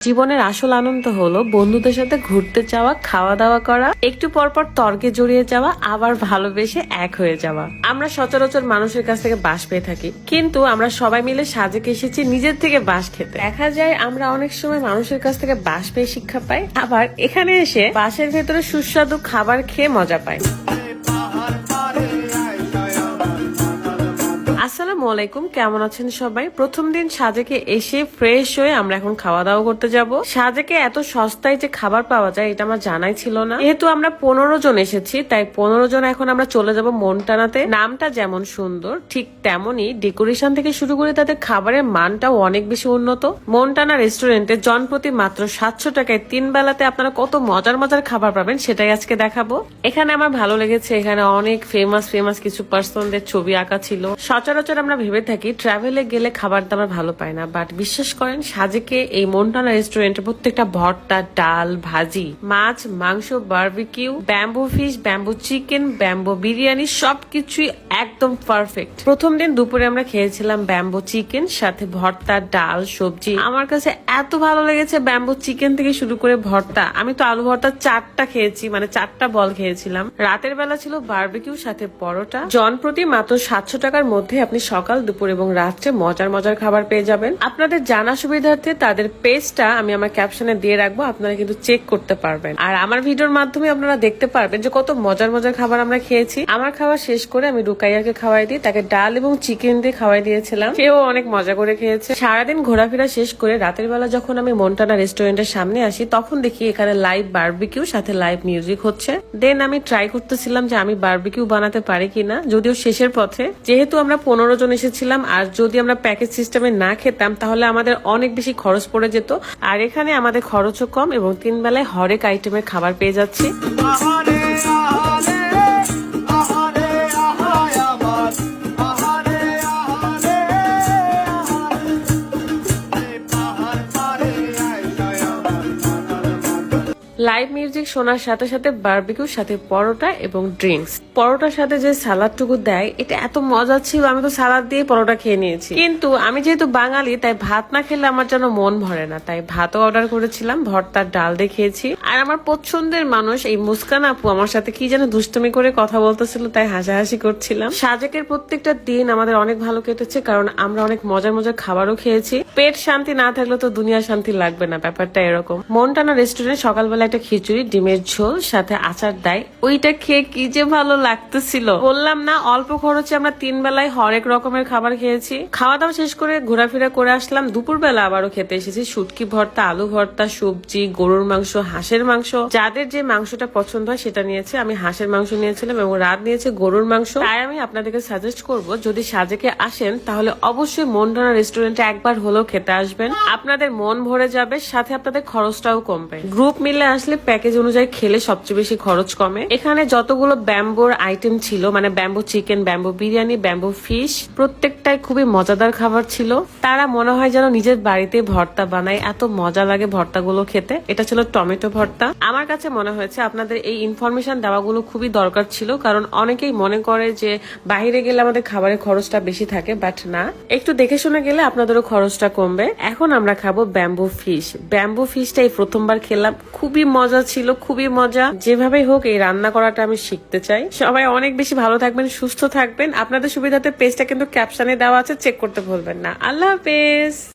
জীবনের আসল আনন্দ হলো বন্ধুদের সাথে ঘুরতে যাওয়া খাওয়া দাওয়া করা, একটু পর পর তর্কে জড়িয়ে যাওয়া, আবার ভালোবেসে এক হয়ে যাওয়া। আমরা সচরাচর মানুষের কাছ থেকে বাস পেয়ে থাকি, কিন্তু আমরা সবাই মিলে সাজেকে এসেছি নিজের থেকে বাস খেতে। দেখা যায় আমরা অনেক সময় মানুষের কাছ থেকে বাস পেয়ে শিক্ষা পাই, আবার এখানে এসে বাসের ভেতরে সুস্বাদু খাবার খেয়ে মজা পাই। আলাইকুম। কেমন আছেন সবাই? প্রথম দিন সাজেকে এসে ফ্রেশ হয়ে আমরা এখন খাওয়া দাওয়া করতে যাব। সাজেকে এত সস্তায় যে খাবার পাওয়া যায়, এটা আমার জানাই ছিল না। যেহেতু আমরা পনেরো জন এসেছি, তাই পনেরো জন এখন আমরা চলে যাব মনটানাতে। নামটা যেমন সুন্দর, ঠিক তেমনই ডেকোরেশন থেকে শুরু করে তাদের খাবারের মানটাও অনেক বেশি উন্নত। মনটানা রেস্টুরেন্টে জনপ্রতি মাত্র সাতশো টাকায় তিন বেলাতে আপনারা কত মজার মজার খাবার পাবেন সেটাই আজকে দেখাবো। এখানে আমার ভালো লেগেছে, এখানে অনেক ফেমাস ফেমাস কিছু পার্সনদের ছবি আঁকা ছিল। সচরাচর আমরা ভেবে থাকি ট্রাভেলে গেলে খাবার দাবার ভালো পায় না। বাট বিশ্বাস করেন, সাজেকে এই মন্টানা রেস্টুরেন্টে প্রত্যেকটা ভর্তা, ডাল, ভাজি, মাছ, মাংস barbecue bamboo fish bamboo chicken bamboo biryani, সবকিছুই একদম পারফেক্ট প্রথম দিন দুপুরে আমরা খেয়েছিলাম ব্যাম্বু চিকেন সাথে ভর্তা, ডাল, সবজি। আমার কাছে এত ভালো লেগেছে ব্যাম্বু চিকেন থেকে শুরু করে ভর্তা। আমি তো আলু ভর্তা চারটা খেয়েছি মানে চারটা বল খেয়েছিলাম। রাতের বেলা ছিল বারবিকিউ সাথে পরোটা। জন প্রতি মাত্র সাতশো টাকার মধ্যে আপনি সকাল, দুপুর এবং রাত্রে মজার মজার খাবার পেয়ে যাবেন। আপনাদের জানা সুবিধার্থে তাদের পেজটা আমি আমার ক্যাপশনে দিয়ে রাখব, আপনারা কিন্তু চেক করতে পারবেন। আর আমার ভিডিওর মাধ্যমে আপনারা দেখতে পারবেন যে কত মজার মজার খাবার আমরা খেয়েছি। আমার খাওয়া শেষ করে আমি রুকাইয়াকে খাওয়াই দিই, তাকে ডাল এবং চিকেন দিয়ে খাওয়াই দিয়েছিলাম। সেও অনেক মজা করে খেয়েছে। সারাদিন ঘোরাফেরা শেষ করে রাতের বেলা যখন আমি মন্টানা রেস্টুরেন্টের সামনে আসি, তখন দেখি এখানে লাইভ বারবিকিউ, সাথে লাইভ মিউজিক হচ্ছে। দেন আমি ট্রাই করতেছিলাম যে আমি বারবিকিউ বানাতে পারি কিনা, যদিও শেষের পথে। যেহেতু আমরা পনেরো জন এসেছিলাম, আর যদি আমরা প্যাকেজ সিস্টেমে না খেতাম, তাহলে আমাদের অনেক বেশি খরচ পড়ে যেত। আর এখানে আমাদের খরচও কম এবং তিন বেলায় হরেক আইটেমের খাবার পেয়ে যাচ্ছি। লাইভ মিউজিক শোনার সাথে সাথে বার্বিকুর সাথে পরোটা এবং ড্রিঙ্কস। পরোটার সাথে যে সালাদটুকু দেয়, এটা এত মজা ছিল, আমি তো সালাদ দিয়ে পরোটা খেয়ে নিয়েছি। কিন্তু আমি যেহেতু বাঙালি, তাই ভাত না খেলে আমার যেন মন ভরে না। তাই ভাতও অর্ডার করেছিলাম, ভর্তার ডাল দিয়ে খেয়েছি। আর আমার পছন্দের মানুষ এই মুস্কান আপু আমার সাথে কি যেন দুষ্টমি করে কথা বলতেছিল, তাই হাসাহাসি করছিলাম। সাজেকের প্রত্যেকটা দিন আমাদের অনেক ভালো কেটেছে, কারণ আমরা অনেক মজার মজার খাবারও খেয়েছি। পেট শান্তি না থাকলে তো দুনিয়া শান্তি লাগবে না, ব্যাপারটা এরকম। মনটানা রেস্টুরেন্ট সকালবেলা একটা খিচুড়ি, ডিমের ঝোল, সাথে আচার দেয়। ওইটা খেয়ে কি যে ভালো লাগতেছিল। বললাম, না, অল্প খরচে আমরা তিন বেলায় হরেক রকমের খাবার খেয়েছি। খাওয়া দাওয়া শেষ করে ঘোরাফেরা করে আসলাম। দুপুর বেলা আবারও খেতে এসেছি। শুটকি ভর্তা, আলু ভর্তা, সবজি, গরুর মাংস, হাঁসের মাংস, যাদের যে মাংসটা পছন্দ হয় সেটা নিয়েছে। আমি হাঁসের মাংস নিয়েছিলাম এবং রাত নিয়েছে গরুর মাংস। তাই আমি আপনাদেরকে সাজেস্ট করব, যদি সাজেকে আসেন, তাহলে অবশ্যই মনডানা রেস্টুরেন্টে একবার হলেও খেতে আসবেন। আপনাদের মন ভরে যাবে, সাথে আপনাদের খরচটাও কমবে। গ্রুপ মিলে আসলে প্যাকেজ অনুযায়ী খেলে সবচেয়ে বেশি খরচ কমে। এখানে যতগুলো ব্যাম্বোর আইটেম ছিল মানে bamboo chicken bamboo biryani, bamboo fish প্রত্যেকটাই খুবই মজাদার খাবার ছিল। তারা মনে হয় যেন নিজের বাড়িতে ভর্তা বানায়, এত মজা লাগে ভর্তাগুলো খেতে। এটা ছিল টমেটো ভর্তা। আমার কাছে মনে হয়েছে আপনাদের এই ইনফরমেশন দেওয়াগুলো খুবই দরকার ছিল, কারণ অনেকেই মনে করে যে বাইরে গেলে আমাদের খাবারের খরচটা বেশি থাকে বাট না। একটু দেখে শুনে গেলে আপনাদেরও খরচটা কমবে। এখন আমরা খাব ব্যাম্বু ফিশ ব্যাম্বু ফিশটা এই প্রথমবার খেলাম। খুবই মজা ছিল, খুবই মজা। যেভাবেই হোক এই রান্না করাটা আমি শিখতে চাই। সবাই অনেক বেশি ভালো থাকবেন, সুস্থ থাকবেন। আপনাদের সুবিধাতে পেজটা কিন্তু ক্যাপশনে দেওয়া আছে চেক করতে ভুলবেন না। আল্লাহ হাফেজ।